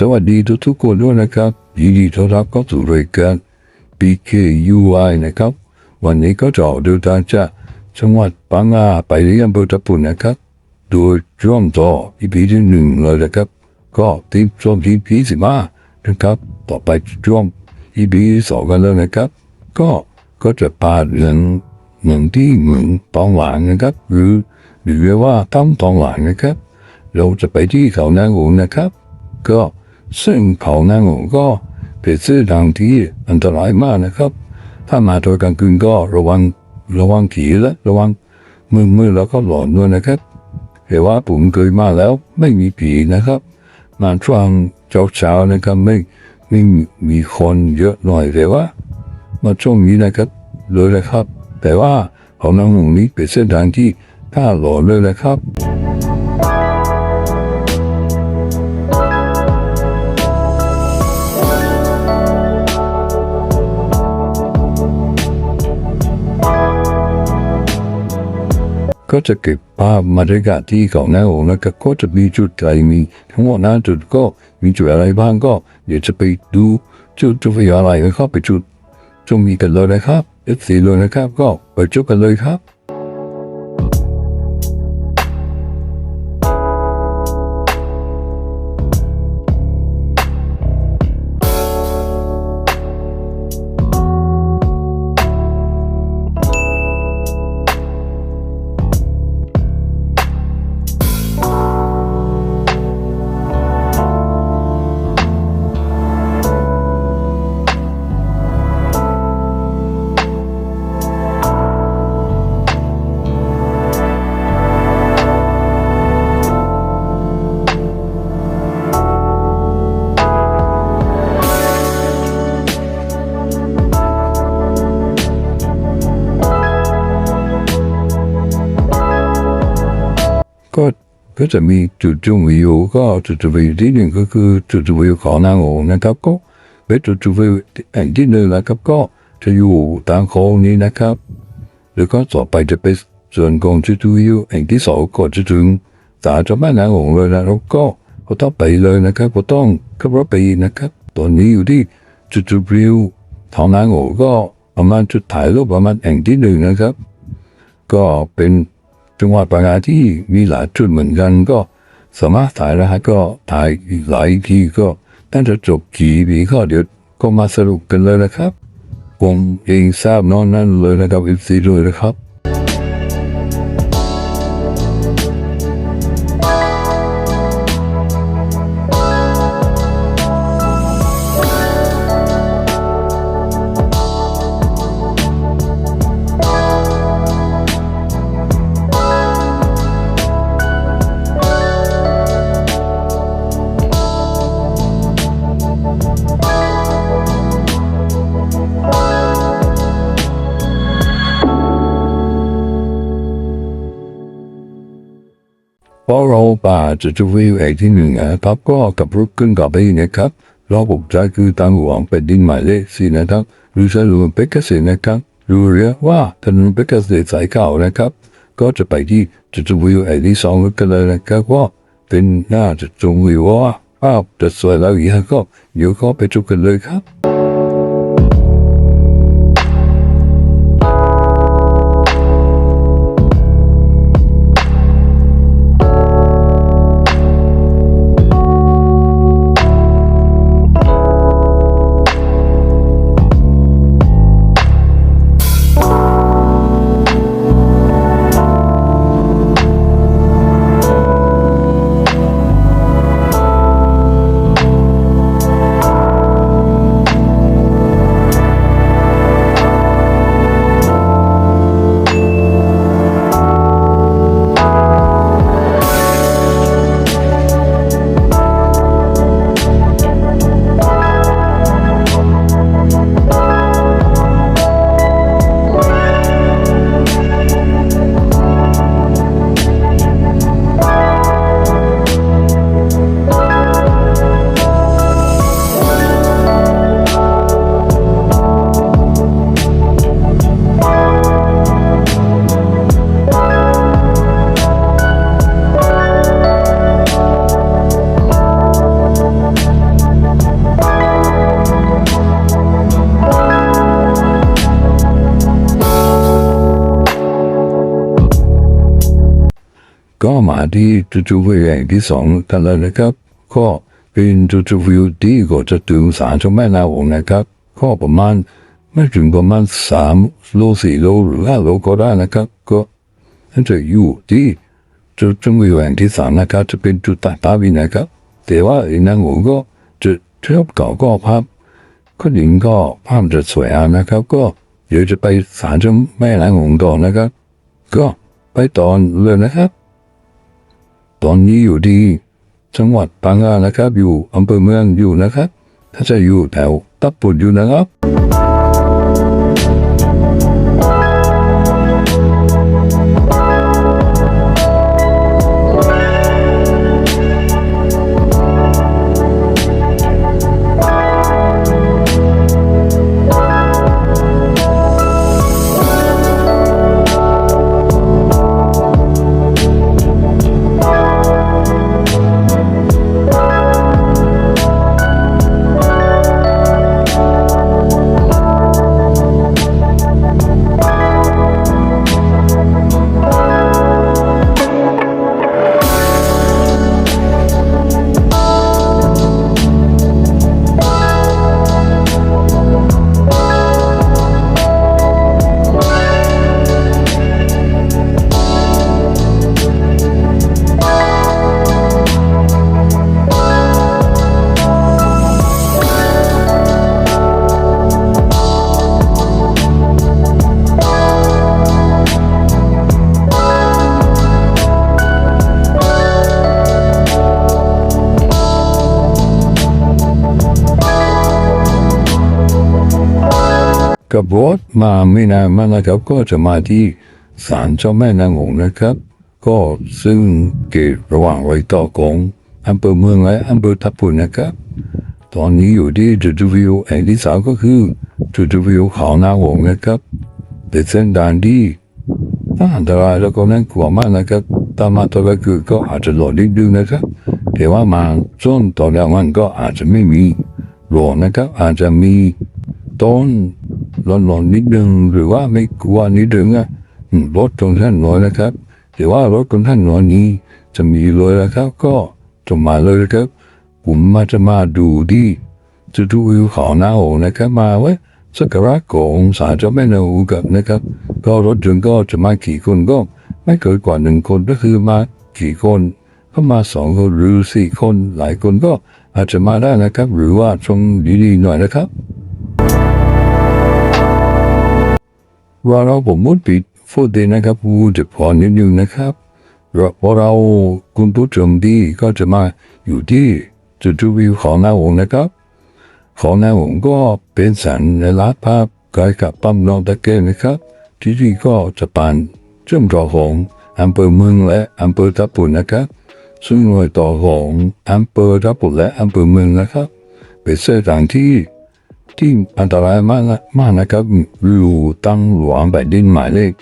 สวัสดีทุกทุกคนด้วยนะครับยินดีต้อนรับเข้าสู่รายการ BKUI นะครับ วันนี้ก็จะออกเดินทางจากจังหวัดปังงาไปที่อำเภอตะปุ่นนะครับ โดยช่วงต่อ EP ที่หนึ่งเลยนะครับ ก็ที่ช่วง EP สิบห้านะครับ ต่อไปช่วง EP ที่สองกันแล้วนะครับ ก็ก็จะพาเรื่องเหมืองที่เหมืองตองหลางนะครับ หรือหรือว่าถ้ำตองหลางนะครับ เราจะไปที่เขานางหงนะครับ ก็ ซึ่งเขานางหงก็เป็นเส้นทางที่อันตรายมากนะครับ ถ้ามาตอนกลางคืนก็ระวังระวังผีและระวังมือมือแล้วก็หลอนด้วยนะครับเห็นว่าผมเคยมาแล้วไม่มีผีนะครับมาช่วงเช้าๆนะครับไม่ไม่มีคนเยอะหน่อยแต่ว่ามาช่วงนี้นะครับเลยนะครับ แต่ว่าเขานางหงนี้เป็นเส้นทางที่ถ้าหลอนเลยนะครับ ก็จะเก็บภาพบรรยากาศที่เขาหน้าอกนะครับก็จะมีจุดใจมีทั้งหมดนะจุดก็มีจุดอะไรบ้างก็เดี๋ยวจะไปดูจุดจุดไฟอะไรก็เข้าไปจุดจงมีกันเลยนะครับเอฟซีเลยนะครับ ก็ไปจุดกันเลยครับ ก็จะมีจุดชมวิวก็จุดชมวิวที่หนึ่งก็คือจุดชมวิวเขานางองนะครับก็เป็นจุดชมวิวแห่งที่หนึ่งนะครับก็จะอยู่ทางโค้งนี้นะครับ แล้วก็ต่อไปจะเป็นส่วนของจุดชมวิวแห่งที่สองก็จะถึงศาลเจ้าแม่นางองเลยนะแล้วก็ก็ต้องไปเลยนะครับก็ต้องขับรถไปนะครับ ตอนนี้อยู่ที่จุดชมวิวเขานางองก็ประมาณจุดถ่ายรูปประมาณแห่งที่หนึ่งนะครับ ก็เป็น จังหวัดปังงาที่มีหลายจุดเหมือนกันก็สามารถถ่ายได้ก็ถ่ายอีกหลายทีก็น่าจะจบกี่ปีก็เดี๋ยวก็มาสรุปกันเลยนะครับผมเองทราบนอนนั่นเลยนะครับอีซีเลยนะครับ ป่าจะจะวิวแห่งที่หนึ่งนะครับก็กับรถขึ้นกับไปนะครับรอบุกใจคือทางหลวงเป็นดินหมายเลขสี่นะครับหรือสรุปเป็นเกษตรนะครับรู้เรียกว่าถนนเป็นเกษตรสายเก่านะครับ ก็จะไปที่จุดวิวแห่งที่สองกันเลยนะครับว่าเป็นหน้าจุดวิวว่าภาพจะสวยแล้วอีกก็เดี๋ยวก็ไปจุกันเลยครับ ก็มาที่จุดจุดวิวแห่งที่สองกันแล้วนะครับ ก็เป็นจุดจุดวิวที่ก็จะถึงสารเจ้าแม่นางหงนะครับ ก็ประมาณไม่ถึงประมาณสามโลสี่โลหรือห้าโลก็ได้นะครับ ก็นั่นจะอยู่ที่จุดจุดวิวแห่งที่สามนะครับจะเป็นจุดตัดตาวินะครับแต่ว่าไอ้นางหงส์ก็จะชอบเก่าก็ภาพก็หญิงก็ภาพจะสวยงามนะครับ ก็เดี๋ยวจะไปศาลเจ้าแม่นางหงส์ต่อนะครับ ก็ไปตอนเลยนะครับ ตอนนี้อยู่ที่จังหวัดปังงานะครับ อยู่อำเภอเมืองอยู่นะครับ ถ้าจะอยู่แถวตับปุดอยู่นะครับ กับรถมาไม่นานมากนะครับ ก็จะมาที่ศาลเจ้าแม่นางหงนะครับ ก็ซึ่งเกิดระหว่างรต่อของอำเภอเมืองและอำเภอทับปุนนะครับ ตอนนี้อยู่ที่จุดวิวแห่งที่สามก็คือจุดวิวเขานางหงนะครับเป็นเส้นทางที่น่าอันตรายแล้วก็น่ากลัวมากนะครับตามมาตัวก็คือก็อาจจะหลอดนิดนึงนะครับแต่ว่ามาช่วงตอนกลางวันก็อาจจะไม่มีหลอนะครับ อาจจะมีต้น ร้อนๆนิดนึงหรือว่าไม่กลัวนิดนึงอะรถตรงท่านน้อยนะครับแต่ว่ารถตรงท่านน้อยนี้จะมีเลยนะครับ ก็จะมาเลยนะครับผมมาจะมาดูที่จะดูวิวเขาหน้าโอนะครับ มาไว้สักการะของศาลเจ้าแม่นาอูกับนะครับ ก็รถยนต์ก็จะมากี่คนก็ไม่เกินกว่าหนึ่งคนก็คือมากี่คนก็มาสองคนหรือสี่คนหลายคนก็อาจจะมาได้นะครับ หรือว่าชงดีๆหน่อยนะครับ ว่าเราผมมุดปิดพูดดีนะครับพูดจะพอนิดนึงนะครับเราพอเราคุณผู้ชมดีก็จะมาอยู่ที่จุดชมวิวของนาหงส์นะครับ ของนาหงส์ก็เป็นสัญลักษณ์ภาพใกล้กับปั๊มนองตะเกียงนะครับ ที่นี่ก็จะปานเชื่อมต่อของอำเภอเมืองและอำเภอทับปุนนะครับซึ่งหน่วยต่อของอำเภอทับปุนและอำเภอเมืองนะครับ เป็นเส้นทางที่ ที่อันตรายมากนะมากนะครับอยู่ตั้งหลวงแผ่นดินหมายเลข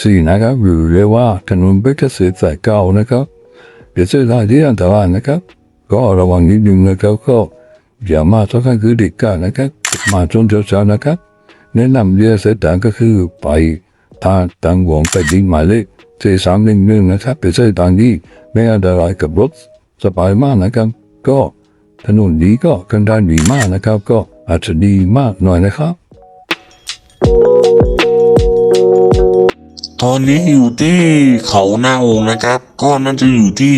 สี่นะครับหรือเรียกว่าถนนเบเกอร์สสายเก้านะครับเป็นเส้นทางที่อันตรายนะครับ ก็ระวังนิดนึงนะครับก็อย่ามาทุกครั้งคือเด็กกันนะครับ มาจนเช้าๆนะครับ แนะนำเรียเส้นทางก็คือไปทางทางหลวงแผ่นดินหมายเลขสี่สามหนึ่งหนึ่งนะครับเป็นเส้นทางที่ไม่อันตรายกับรถสบายมากนะครับ ก็ถนนนี้ก็กันดานดีมากนะครับก็ อาจจะดีมากหน่อยนะครับ ตอนนี้อยู่ที่เขานาองนะครับ ก็น่าจะอยู่ที่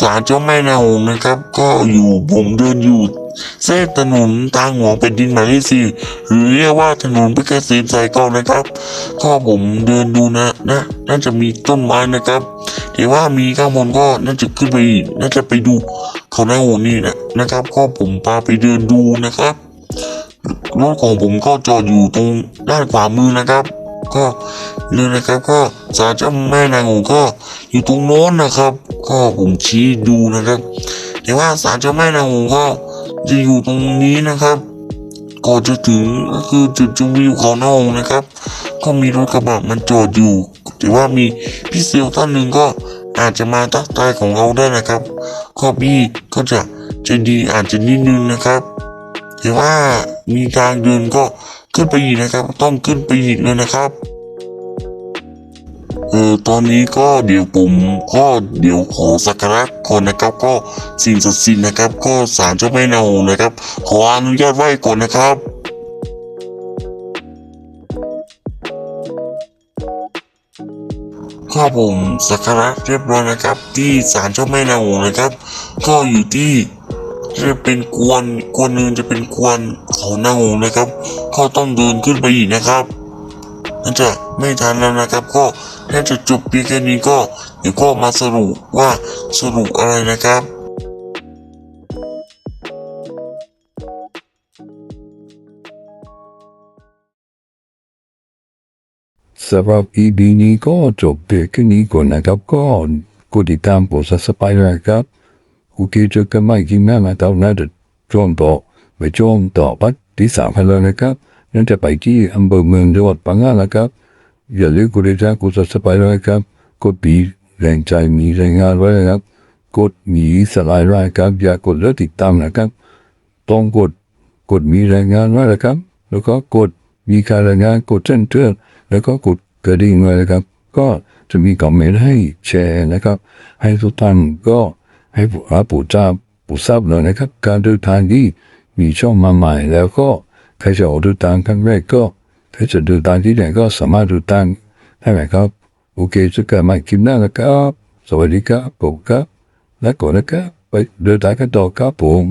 ศาลเจ้าแม่นาองนะครับ ก็อยู่ผมเดินอยู่เส้นถนนทางหลวงเป็นดินหมายเลขสี่หรือเรียกว่าถนนพชรเกษมสายเก่านะครับก็ผมเดินดูนะนะน่าจะมีต้นไม้นะครับแต่ว่ามีข้างบนก็น่าจะขึ้นไปน่าจะไปดูเขานาองนี่นะนะครับ ก็ผมพาไปเดินดูนะครับ รถของผมก็จอดอยู่ตรงด้านขวามือนะครับ ก็นี่นะครับก็ศาลเจ้าแม่นางหงก็อยู่ตรงโน้นนะครับ ก็ผมชี้ดูนะครับ แต่ว่าศาลเจ้าแม่นางหงก็จะอยู่ตรงนี้นะครับก่อนจะถึงก็คือจุดชมวิวเขาหน้าองนะครับ ก็มีรถกระบะมันจอดอยู่แต่ว่ามีพี่เซลท่านหนึ่งก็อาจจะมาทักทายของเราได้นะครับก็พี่ก็จะจะดีอาจจะนิดนึงนะครับ แต่ว่ามีทางเดินก็ขึ้นไปอีกนะครับ ต้องขึ้นไปอีกเลยนะครับเออตอนนี้ก็เดี๋ยวผมก็เดี๋ยวขอสักการะก่อนนะครับ ก็สิ่งศักดิ์สิทธิ์นะครับ ก็ศาลเจ้าแม่นาองนะครับ ขออนุญาตไหว้ก่อนนะครับครับผมสักการะเรียบร้อยนะครับ ที่ศาลเจ้าแม่นาองนะครับ ก็อยู่ที่ จะเป็นกวนกวนหนึ่งจะเป็นกวนเขานานะครับ ก็ต้องเดินขึ้นไปอีกนะครับน่าจะไม่ทันแล้วนะครับ ก็น่าจะจบเพียงแค่นี้ก็เดี๋ยวก็มาสรุปว่าสรุปอะไรนะครับสำหรับ EP นี้ก็จบเพียงแค่นี้ก่อนนะครับก็กดติดตามโปรด subscribe นะครับ หน้ามาตอนหน้าจะช่วงต่อไปช่วงต่อปัดที่สามกันแล้วนะครับนั่นจะไปที่อำเภอเมืองจังหวัดปังงานะครับ อย่าลืมกดติดตามกด subscribe ด้วยครับ กดปีแรงใจมีแรงงานไว้นะครับ กดหมีสลายรายครับ อย่ากดเลิกติดตามนะครับ ต้องกดกดมีแรายงานไว้นะครับ แล้วก็กดมีการรายงานกดแจ้งเตือนแล้วก็กดกระดิ่งไว้นะครับ ก็จะมีคอมเมนต์ให้แชร์นะครับ ให้ทุกท่านก็ ให้ผู้อาผู้าปู่ทราบหน่อยนะครับ การเดินทางที่มีช่องมาใหม่ แล้วก็ใครจะออกเดินทางครั้งแรกก็ใครจะเดินทางที่ไหนก็สามารถเดินทางได้ไหมครับโอเคเจอกันใหม่คลิปหน้านะครับสวัสดีครับผมครับและก่อนนะครับไปเดินทางกันต่อครับผม